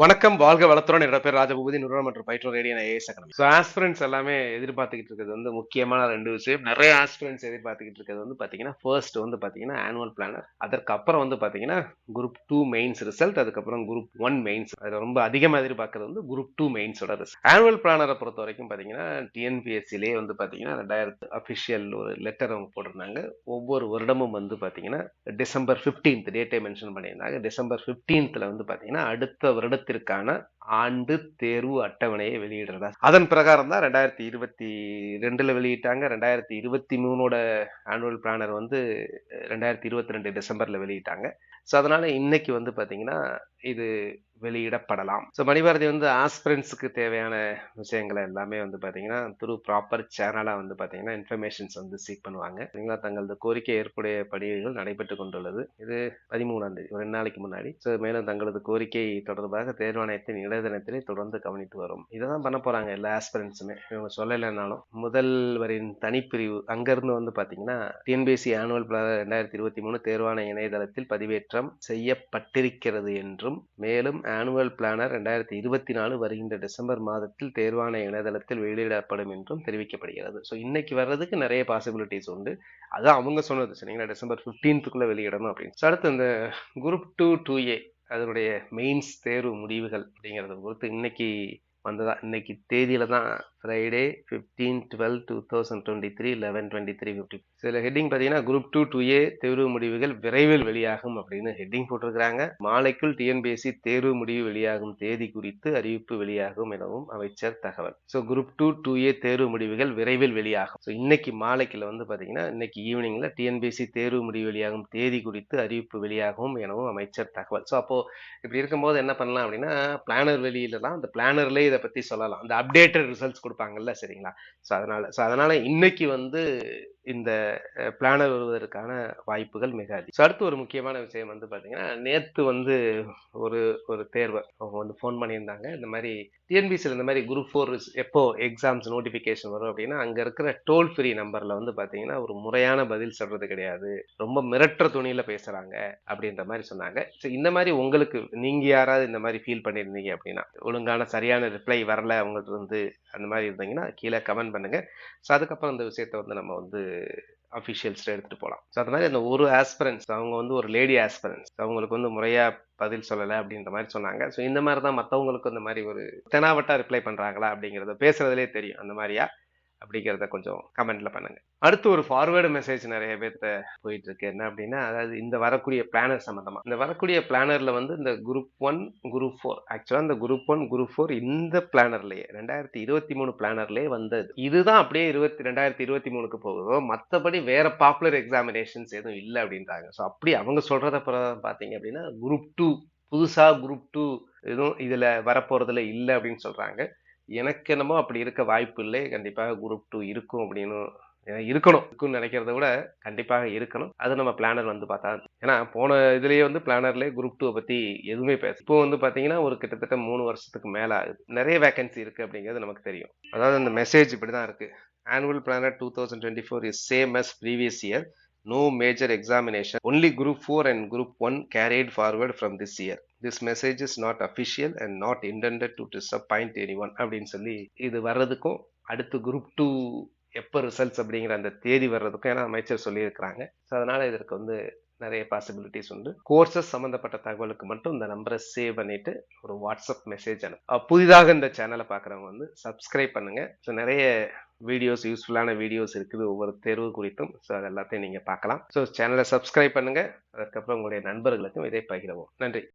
வணக்கம் வாழ்க வளத்துடன். என்னோட பேர் ராஜபூபதி நிறுவனம் மற்றும் பயிற்று radio AS academy. So aspirants எல்லாமே எதிர்பார்த்துக்கிட்டு இருக்கிறது வந்து முக்கியமான ரெண்டு விஷயம். நிறைய ஆஸ்பிரன்ஸ் எதிர்பார்த்துக்கிட்டு இருக்கிறது வந்து பார்த்தீங்கன்னா ஃபர்ஸ்ட் வந்து பார்த்தீங்கன்னா ஆனுவல் பிளானர் அதற்கப்புறம் வந்து பார்த்தீங்கன்னா குரூப் டூ மெயின்ஸ் ரிசல்ட் அதுக்கப்புறம் குரூப் ஒன் மெயின்ஸ் அது ரொம்ப அதிகமாக எதிர்பார்க்கறது வந்து குரூப் டூ மெயின்ஸோட ரிசல்ட் ஆனுவல் பிளானரை பொறுத்த வரைக்கும் பார்த்தீங்கன்னா டிஎன்பிஎஸ்சிலே வந்து பார்த்தீங்கன்னா ரெண்டாயிரத்து அஃபிஷியல் ஒரு லெட்டர் அவங்க போட்டிருந்தாங்க. ஒவ்வொரு வருடமும் வந்து பார்த்தீங்கன்னா டிசம்பர் ஃபிஃப்டீன்த் டேட்டை மென்ஷன் பண்ணியிருந்தாங்க. டிசம்பர் ஃபிஃப்டீன்த்தில் வந்து பார்த்தீங்கன்னா அடுத்த வருடத்திற்கான ஆண்டு தேர்வு அட்டவணையை வெளியிடுறதா? அதன் பிரகாரம் தான் ரெண்டாயிரத்தி இருபத்தி ரெண்டுல வெளியிட்டாங்க. ரெண்டாயிரத்தி இருபத்தி மூணோட ஆனுவல் பிளானர் வந்து ரெண்டாயிரத்தி இருபத்தி ரெண்டு டிசம்பர்ல வெளியிட்டாங்க. ஸோ அதனால இன்னைக்கு வந்து பார்த்தீங்கன்னா இது வெளியிடப்படலாம். ஸோ மணிபாரதி வந்து ஆஸ்பிரன்ஸுக்கு தேவையான விஷயங்களை எல்லாமே வந்து பார்த்தீங்கன்னா த்ரூ ப்ராப்பர் சேனலாக வந்து பார்த்தீங்கன்னா இன்ஃபர்மேஷன்ஸ் வந்து சீக் பண்ணுவாங்க. சரிங்களா தங்களது கோரிக்கை ஏற்புடைய படிவுகள் நடைபெற்று கொண்டுள்ளது. இது பதிமூணாம் தேதி ஒரு ரெண்டு நாளைக்கு முன்னாடி. ஸோ மேலும் தங்களது கோரிக்கை தொடர்பாக தேர்வாணையத்தின் தினத்திலையும் தொடர்ந்து கவனித்து வரும். இதை தான் பண்ண போகிறாங்க எல்லா ஆஸ்பிரன்ஸுமே இவங்க சொல்லலைன்னாலும் முதல்வரின் தனிப்பிரிவு. அங்கேருந்து வந்து பார்த்தீங்கன்னா டிஎன்பிஎஸ்சி ஆனுவல் பிளான் ரெண்டாயிரத்தி இருபத்தி மூணு தேர்வான இணையதளத்தில் பதிவேற்றம் செய்யப்பட்டிருக்கிறது என்றும் மேலும் ஆனுவல் பிளானர் ரெண்டாயிரத்தி இருபத்தி நாலு வருகின்ற டிசம்பர் மாதத்தில் தேர்வான இணையதளத்தில் வெளியிடப்படும் என்றும் தெரிவிக்கப்படுகிறது. ஸோ இன்னைக்கு வர்றதுக்கு நிறைய பாசிபிலிட்டிஸ் உண்டு. அதான் அவங்க சொன்னது. சரிங்களா? டிசம்பர் ஃபிஃப்டீன்த்துக்குள்ளே வெளியிடணும் அப்படின்னு. ஸோ அடுத்து இந்த குரூப் டூ டூ ஏ அதனுடைய மெயின்ஸ் தேர்வு முடிவுகள் அப்படிங்கிறத பொறுத்து இன்னைக்கு வந்ததா இன்னைக்கு தேதியில தான் Friday fifteen twelve two thousand twenty three eleven twenty three fifty சில ஹெட்டிங் பார்த்தீங்கன்னா குரூப் டூ டூ ஏ தேர்வு முடிவுகள் விரைவில் வெளியாகும் அப்படின்னு ஹெட்டிங் போட்டிருக்கிறாங்க. மாலைக்குள் டிஎன்பிஎஸ்சி தேர்வு முடிவு வெளியாகும் தேதி குறித்து அறிவிப்பு வெளியாகும் எனவும் அமைச்சர் தகவல். So group two two A தேர்வு முடிவுகள் விரைவில் வெளியாகும். ஸோ இன்னைக்கு மாலைக்குள்ள வந்து பார்த்தீங்கன்னா இன்னைக்கு ஈவினிங்ல டிஎன்பிஎஸ்சி தேர்வு முடிவு வெளியாகும் தேதி குறித்து அறிவிப்பு வெளியாகும் எனவும் அமைச்சர் தகவல். ஸோ அப்போ இப்படி இருக்கும்போது என்ன பண்ணலாம் அப்படின்னா பிளானர் வெளியிலலாம் அந்த பிளானர்லேயே இதை பற்றி சொல்லலாம். அந்த அப்டேட்டட் ரிசல்ட்ஸ் கொடுப்பாங்கல்ல சரிங்களா? ஸோ அதனால ஸோ அதனால இன்னைக்கு வந்து இந்த பிளானர் வருவதற்கான வாய்ப்புகள் மிக அதிகம். ஸோ அடுத்து ஒரு முக்கியமான விஷயம் வந்து பார்த்தீங்கன்னா நேற்று வந்து ஒரு ஒரு தேர்வை. அவங்க வந்து ஃபோன் பண்ணியிருந்தாங்க. இந்த மாதிரி டிஎன்பிசியில் இந்த மாதிரி குரூப் ஃபோர் எப்போ எக்ஸாம்ஸ் நோட்டிஃபிகேஷன் வரும் அப்படின்னா அங்கே இருக்கிற டோல் ஃப்ரீ நம்பரில் வந்து பார்த்தீங்கன்னா ஒரு முறையான பதில் சொல்கிறது கிடையாது. ரொம்ப மிரட்டுற துணியில் பேசுகிறாங்க அப்படின்ற மாதிரி சொன்னாங்க. ஸோ இந்த மாதிரி உங்களுக்கு நீங்கள் யாராவது இந்த மாதிரி ஃபீல் பண்ணியிருந்தீங்க அப்படின்னா ஒழுங்கான சரியான ரிப்ளை வரல அவங்கள்ட்ட வந்து அந்த மாதிரி இருந்தீங்கன்னா கீழே கமெண்ட் பண்ணுங்கள் ஸோ அதுக்கப்புறம் இந்த விஷயத்த வந்து நம்ம வந்து அஃபிஷியல்ஸ்ட்டு எடுத்துகிட்டு போகலாம் ஸோ அது மாதிரி அந்த ஒரு ஆஸ்பிரன்ஸ் அவங்க வந்து ஒரு லேடி ஆஸ்பிரன்ஸ் அவங்களுக்கு வந்து முறையாக பதில் சொல்லலை அப்படின்ற மாதிரி சொன்னாங்க. ஸோ இந்த மாதிரி தான் மற்றவங்களுக்கு இந்த மாதிரி ஒரு தெனாவட்டா ரிப்ளை பண்ணுறாங்களா அப்படிங்கிறத பேசுறதுலேயே தெரியும். அந்த மாதிரியா? அப்படிங்கிறத கொஞ்சம் கமெண்ட்ல பண்ணுங்க. அடுத்து ஒரு ஃபார்வேர்டு மெசேஜ் நிறைய பேர்த்த போயிட்டு இருக்கு என்ன அப்படின்னா அதாவது இந்த வரக்கூடிய பிளானர் சம்மந்தமா இந்த வரக்கூடிய பிளானர்ல வந்து இந்த குரூப் ஒன் குரூப் ஃபோர் ஆக்சுவலா இந்த குரூப் ஒன் குரூப் ஃபோர் இந்த பிளானர்லயே ரெண்டாயிரத்தி இருபத்தி மூணு பிளானர்லயே வந்தது. இதுதான் அப்படியே இருபத்தி ரெண்டாயிரத்தி இருபத்தி மூணுக்கு போகுதோ மற்றபடி வேற பாப்புலர் எக்ஸாமினேஷன்ஸ் எதுவும் இல்லை அப்படின்றாங்க. ஸோ அப்படி அவங்க சொல்றத பார்த்தீங்க அப்படின்னா குரூப் டூ புதுசாக குரூப் டூ எதுவும் இதில் வரப்போறதுல இல்லை அப்படின்னு சொல்றாங்க. எனக்கு என்னமோ அப்படி இருக்க வாய்ப்பு இல்லை. கண்டிப்பாக குரூப் டூ இருக்கும் அப்படின்னு இருக்கணும். இருக்குன்னு நினைக்கிறத விட கண்டிப்பாக இருக்கணும். அது நம்ம பிளானர் வந்து பார்த்தா ஏன்னா போன இதுலேயே வந்து பிளானர்லேயே குரூப் டூ பற்றி எதுவுமே பேச இப்போ வந்து பார்த்தீங்கன்னா ஒரு கிட்டத்தட்ட மூணு வருஷத்துக்கு மேலே ஆகுது. நிறைய வேகன்சி இருக்குது அப்படிங்கிறது நமக்கு தெரியும். அதாவது அந்த மெசேஜ் இப்படி தான் இருக்குது annual planner two thousand twenty four is same as previous year no major examination only group four and group one carried forward from this year this message is not official and not not to to any one அப்படின்னு சொல்லி இது வர்றதுக்கும் அடுத்து group two எப்போ results அப்படிங்கிற அந்த தேதி வர்றதுக்கும் ஏன்னா அமைச்சர் சொல்லியிருக்கிறாங்க. ஸோ அதனால் இதற்கு வந்து நிறைய பாசிபிலிட்டிஸ் உண்டு. கோர்சஸ் சம்மந்தப்பட்ட தகவலுக்கு மட்டும் இந்த நம்பரை சேவ் பண்ணிட்டு ஒரு வாட்ஸ்அப் மெசேஜ் அனுப்பு. புதிதாக இந்த சேனலை பார்க்குறவங்க வந்து சப்ஸ்கிரைப் பண்ணுங்க. ஸோ நிறைய வீடியோஸ் யூஸ்ஃபுல்லான வீடியோஸ் இருக்குது ஒவ்வொரு தேர்வு குறித்தும். ஸோ அது எல்லாத்தையும் நீங்கள் பார்க்கலாம். ஸோ சேனலை சப்ஸ்கிரைப் பண்ணுங்கள் அதுக்கப்புறம் உங்களுடைய நண்பர்களுக்கும் இதை பகிரவும். நன்றி.